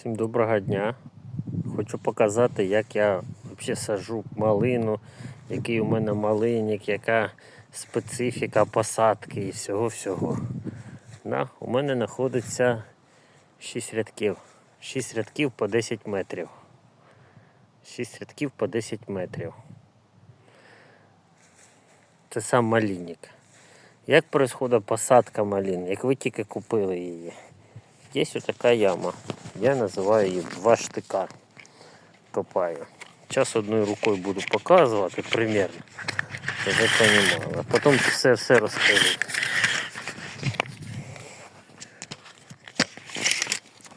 Всім доброго дня. Хочу показати, як я взагалі саджу малину, який у мене малинник, яка специфіка посадки і всього-всього. Да, у мене знаходиться 6 рядків. 6 рядків по 10 метрів. 6 рядків по 10 метрів. Це сам малинник. Як происходит посадка малини? Як ви тільки купили її? Є ось така яма. Я називаю її два штика. Копаю. Зараз одною рукою буду показувати примерно. Щоб ви розуміли. Потім все все розкажу.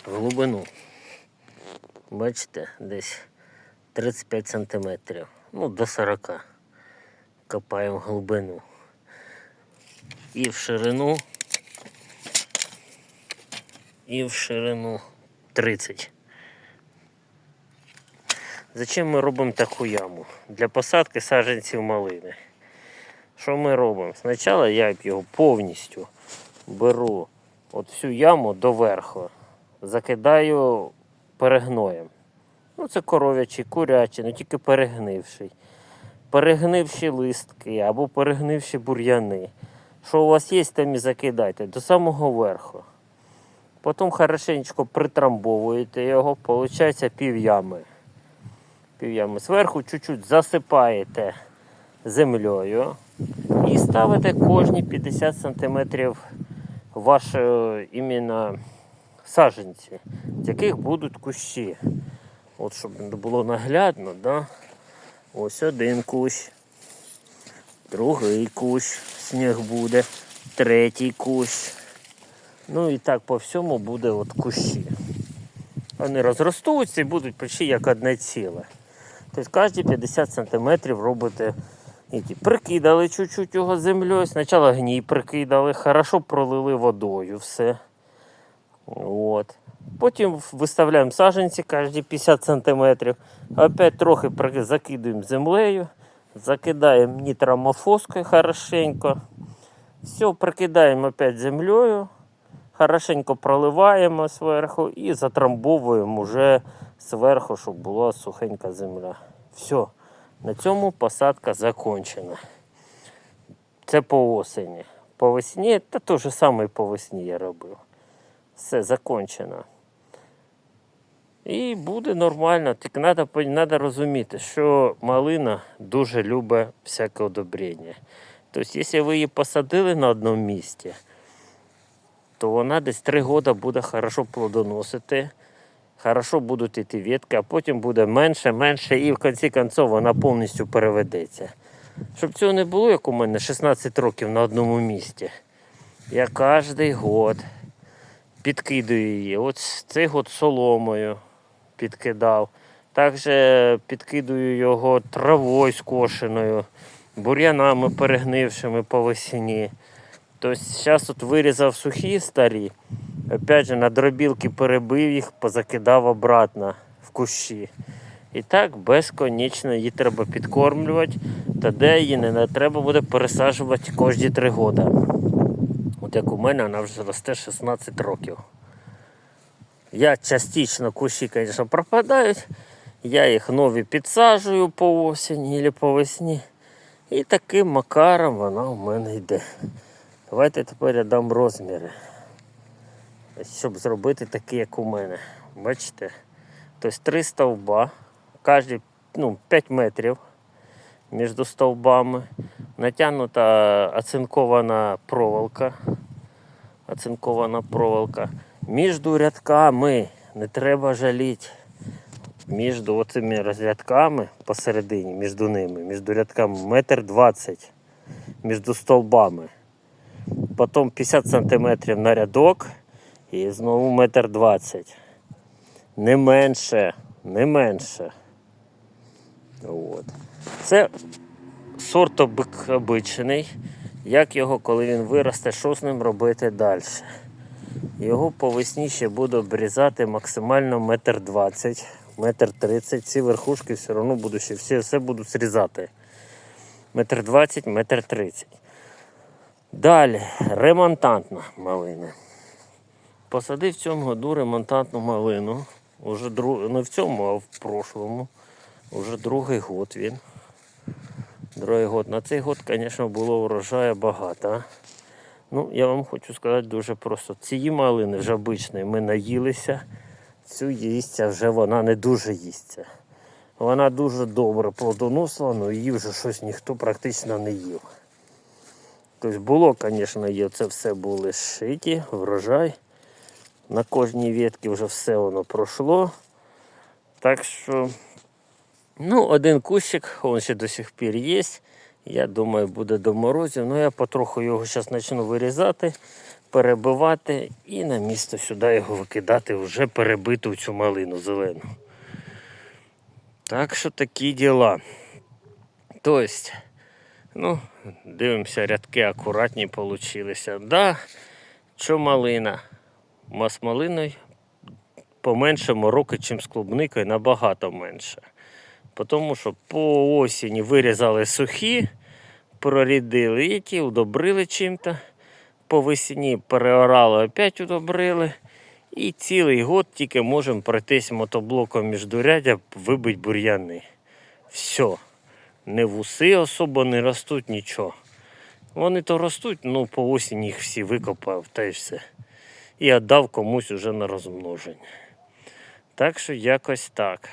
Глибину. Бачите, десь 35 сантиметрів. Ну, до 40. Копаємо глибину. І в ширину і в ширину 30. Зачем ми робимо таку яму? Для посадки саджанців малини. Що ми робимо? Спочатку я його повністю беру от всю яму доверху, закидаю перегноєм. Ну, це коров'ячий, курячий, ну тільки перегнивший. Перегнивші листки або перегнивші бур'яни. Що у вас є, там і закидайте до самого верху. Потім хорошенечко притрамбовуєте його, виходить пів ями. Пів ями. Зверху чуть-чуть засипаєте землею і ставите кожні 50 см ваші іменно саджанці, з яких будуть кущі. От щоб було наглядно, да? ось один кущ, другий кущ, сніг буде, третій кущ. Ну і так по всьому буде от кущі. Вони розростуться і будуть почти як одне ціле. Тобто кожні 50 см робите які, прикидали чуть-чуть його землею. Спочатку гній прикидали, хорошо пролили водою все. От. Потім виставляємо саджанці кожні 50 см. Опять трохи закидуємо землею, закидаємо нітромофоскою хорошенько. Все, прикидаємо опять землею хорошенько проливаємо зверху і затрамбовуємо вже зверху, щоб була сухенька земля. Все, на цьому посадка закончена. Це по осені. По весні, та те ж саме і по весні я робив. Все закончено. І буде нормально, тільки треба розуміти, що малина дуже любить всяке одобрення. Тобто, якщо ви її посадили на одному місці, то вона десь 3 роки буде хорошо плодоносити, хорошо будуть йти ветки, а потім буде менше, менше, і в кінці кінців вона повністю переведеться. Щоб цього не було, як у мене 16 років на одному місці. Я кожен год підкидаю її. От цей год соломою підкидав. Також підкидаю його травою скошеною, бур'янами перегнившими по весні. Тобто зараз от вирізав сухі старі, опять же на дробілки перебив їх, позакидав обратно в кущі. І так безконечно її треба підкормлювати, та де її не треба буде пересаджувати кожні три роки. От як у мене вона вже росте 16 років. Я частично кущі, звісно, пропадають. Я їх нові підсаджую по осені або по весні. І таким макаром вона у мене йде. Давайте тепер я дам розміри. Щоб зробити такі, як у мене. Бачите? Тобто три стовба, кожні ну, 5 метрів між стовбами. Натягнута оцинкована проволока. Оцинкована проволока. Між рядками не треба жаліти. Між цими рядками посередині, між ними, між рядками метр двадцять між стовбами. Потім 50 см на рядок і знову метр двадцять. Не менше, не менше. От. Це сорт обичний. Як його, коли він виросте, що з ним робити далі? Його по весні ще буду обрізати максимально метр двадцять, метр тридцять. Ці верхушки все одно буду ще всі, все буду зрізати. Метр двадцять, метр тридцять. Далі, ремонтантна малина. Посадив в цьому году ремонтантну малину. Уже друг... не в цьому, а в прошлому. Уже другий год він. Другий год. На цей год, звісно, було врожаю багато. Ну, я вам хочу сказати дуже просто. Цієї малини вже ми наїлися. Цю їсться вже вона не дуже їсться. Вона дуже добре плодоносила, але її вже щось ніхто практично не їв. Тобто було, звісно, є це все були шиті, врожай. На кожній ветці вже все воно пройшло. Так що, ну, один кущик, він ще до сих пір є. Я думаю, буде до морозів. Ну, я потроху його зараз почну вирізати, перебивати і на місто сюди його викидати вже перебиту цю малину зелену. Так що такі діла. Тобто, ну, дивимося, рядки акуратні получилися. Да, що малина? Ма- З поменше мороки, чим з клубникою, набагато менше. Тому що по осені вирізали сухі, прорідили і ті, удобрили чим-то. По весні переорали, опять удобрили. І цілий год тільки можемо пройтись мотоблоком міждурядя, вибити бур'яни. Все. Не вуси особо не ростуть нічого. Вони то ростуть, ну по осені їх всі викопав та й все. І віддав комусь уже на розмноження. Так що якось так.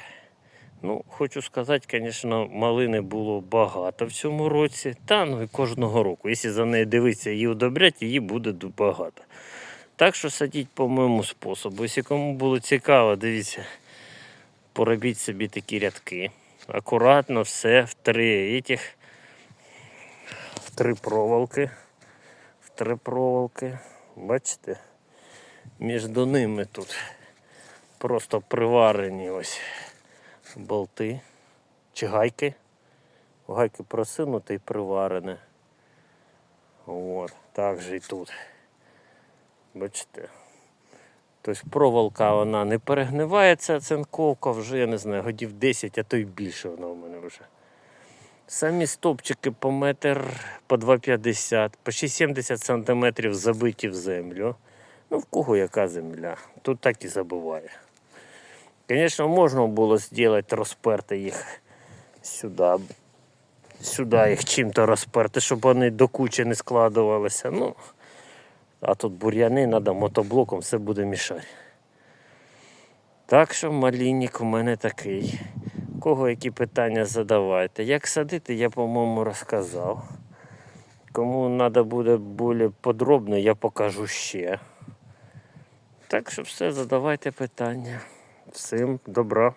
Ну, хочу сказати, звісно, малини було багато в цьому році. Та ну і кожного року. Якщо за нею дивитися її удобрять, її буде багато. Так що садіть по моєму способу. Якщо кому було цікаво, дивіться, поробіть собі такі рядки. Акуратно все в три этих, в три проволоки. В три проволоки. Бачите? Між ними тут просто приварені ось болти чи гайки. Гайки просинуте і приварене. От, так же і тут. Бачите? Тобто проволока вона не перегнивається, цинковка вже, я не знаю, годів 10, а то й більше вона у мене вже. Самі стопчики по метр, по 2,50, по 70 сантиметрів забиті в землю. Ну, в кого яка земля? Тут так і забуває. Звісно, можна було зробити, розперти їх сюди. Сюди їх чим-то розперти, щоб вони до кучі не складувалися. Ну, а тут бур'яни, треба мотоблоком, все буде мішати. Так що малінник у мене такий. Кого які питання задавайте. Як садити, я, по-моєму, розказав. Кому треба буде більш подробно, я покажу ще. Так що все, задавайте питання. Всім добра.